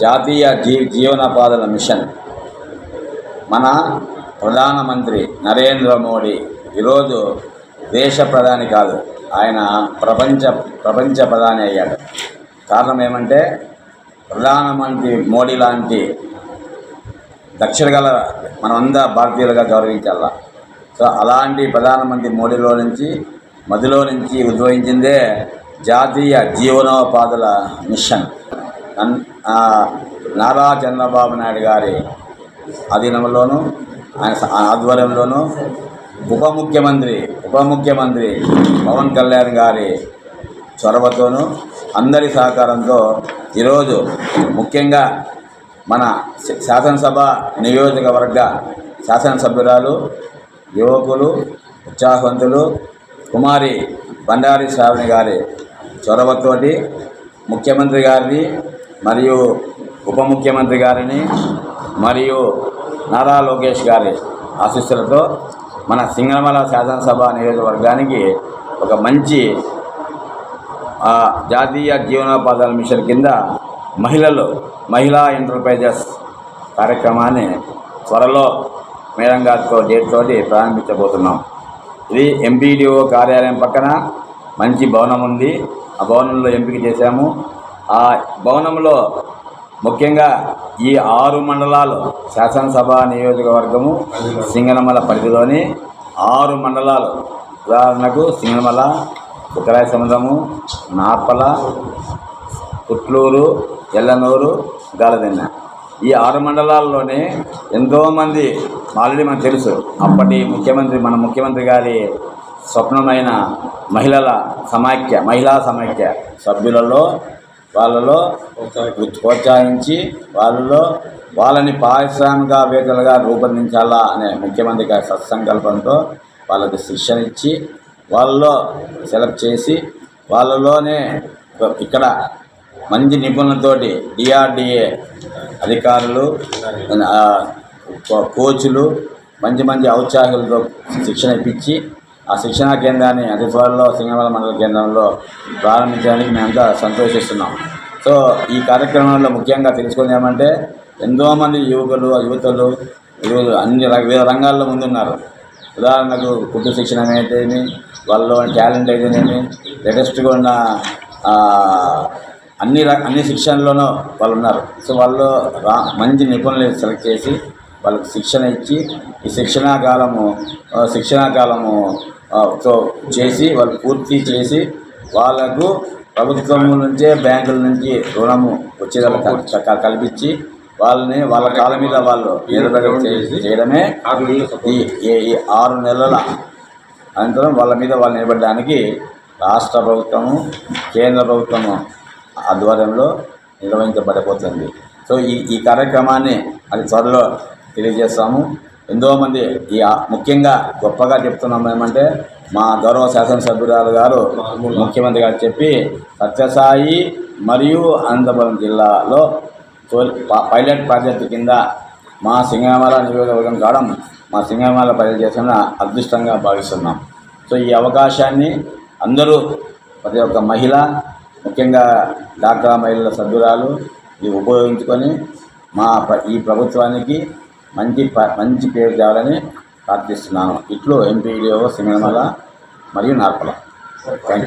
జాతీయ G జీవనోపాధుల machine. మన ప్రధానమంత్రి నరేంద్ర మోడీ ఈరోజు దేశ ప్రధాని కాదు ఆయన ప్రపంచ ప్రపంచ ప్రధాని అయ్యాడు. కారణం ఏమంటే ప్రధానమంత్రి మోడీ లాంటి దక్షిణ గల మనమంతా భారతీయులుగా గౌరవించాల. సో అలాంటి ప్రధానమంత్రి మోడీలో నుంచి మదిలో నుంచి ఉద్భవించిందే జాతీయ జీవనోపాధుల మిషన్. నారా చంద్రబాబు నాయుడు గారి అధీనంలోనూ ఆయన ఆధ్వర్యంలోను ఆధ్వర్యంలోనూ ఉప ముఖ్యమంత్రి ఉప ముఖ్యమంత్రి పవన్ కళ్యాణ్ గారి చొరవతోనూ అందరి సహకారంతో ఈరోజు ముఖ్యంగా మన శ- శాసనసభ నియోజకవర్గ శాసనసభ్యురాలు యువకులు ఉత్సాహవంతులు కుమారి బండారి శ్రావణి గారి చొరవతోటి ముఖ్యమంత్రి గారిని మరియు ఉప ముఖ్యమంత్రి గారిని మరియు నారా లోకేష్ గారి ఆశీస్సులతో మన సింగనమల శాసనసభ నియోజకవర్గానికి ఒక మంచి ఆ, జాతీయ జీవనోపాధాల మిషన్ కింద మహిళలు మహిళా ఎంటర్ప్రైజెస్ కార్యక్రమాన్ని త్వరలో మేడం గారితో డేట్ తోటి ప్రారంభించబోతున్నాం. ఇది ఎంపీడీఓ కార్యాలయం పక్కన మంచి భవనం ఉంది. ఆ భవనంలో ఎంపిక చేశాము. ఆ భవనంలో ముఖ్యంగా ఈ ఆరు మండలాలు శాసనసభ నియోజకవర్గము సింగనమల పరిధిలోని ఆరు మండలాలు. ఉదాహరణకు సింగనమల బుక్కరాయ సముద్రము నాపల పుట్లూరు ఎల్లనూరు గాలదిన్న. ఈ ఆరు మండలాల్లోనే ఎంతోమంది ఆల్రెడీ మనకు తెలుసు. అప్పటి ముఖ్యమంత్రి మన ముఖ్యమంత్రి గారి స్వప్నమైన మహిళల సమాఖ్య మహిళా సమాఖ్య సభ్యులలో వాళ్ళలో ప్రోత్సహించి వాళ్ళలో వాళ్ళని పారిశ్రామికవేత్తలుగా రూపొందించాలా అనే ముఖ్యమంత్రి గారి సత్సంకల్పంతో వాళ్ళకి శిక్షణ ఇచ్చి వాళ్ళలో సెలెక్ట్ చేసి వాళ్ళలోనే ఇక్కడ మంచి నిపుణులతోటి డిఆర్డిఏ అధికారులు కోచ్లు మంచి మంచి ఔత్సాహికులతో శిక్షణ ఇప్పించి ఆ శిక్షణా కేంద్రాన్ని అతి త్వరలో సింగమల మండల కేంద్రంలో ప్రారంభించడానికి మేమంతా సంతోషిస్తున్నాం. సో ఈ కార్యక్రమంలో ముఖ్యంగా తెలుసుకుని ఏమంటే ఎంతోమంది యువకులు యువతలు ఈరోజు అన్ని వివిధ రంగాల్లో ముందున్నారు. ఉదాహరణకు కుట్టు శిక్షణ అయితేనేమి వాళ్ళలో టాలెంట్ అయితేనేమి లేటెస్ట్గా ఉన్న అన్ని అన్ని శిక్షణలోనూ వాళ్ళు ఉన్నారు సో వాళ్ళు రా మంచి నిపుణులు సెలెక్ట్ చేసి వాళ్ళకి శిక్షణ ఇచ్చి ఈ శిక్షణా కాలము శిక్షణా కాలము తో చేసి వాళ్ళు పూర్తి చేసి వాళ్ళకు ప్రభుత్వం నుంచే బ్యాంకుల నుంచి రుణము వచ్చేలా కల్- కల్పించి వాళ్ళని వాళ్ళ కాళ్ళ మీద వాళ్ళు నిలబెడ చేయడమే ఈ ఆరు నెలల అనంతరం వాళ్ళ మీద వాళ్ళు నిలబడడానికి రాష్ట్ర ప్రభుత్వము కేంద్ర ప్రభుత్వము ఆధ్వర్యంలో నిర్వహించబడబోతుంది. సో ఈ ఈ కార్యక్రమాన్ని అది త్వరలో తెలియజేస్తాము. ఎంతోమంది ఈ ముఖ్యంగా గొప్పగా చెప్తున్నాం ఏమంటే మా గౌరవ శాసనసభ్యురాలు గారు ముఖ్యమంత్రి గారు చెప్పి సత్యసాయి మరియు అనంతపురం జిల్లాలో పైలట్ ప్రాజెక్టు కింద మా సింగమాల నియోజకవర్గం కావడం మా సింగమాల ప్రజలు చేసిన అదృష్టంగా భావిస్తున్నాం. సో ఈ అవకాశాన్ని అందరూ ప్రతి ఒక్క మహిళ ముఖ్యంగా డాక్రా మహిళల సభ్యురాలు ఇది ఉపయోగించుకొని మా ఈ ప్రభుత్వానికి మంచి మంచి పేరు తేవాలని ప్రార్థిస్తున్నాను. ఇట్లు ఎంపీడీఓ సినిమాల మరియు నార్పల థ్యాంక్ యూ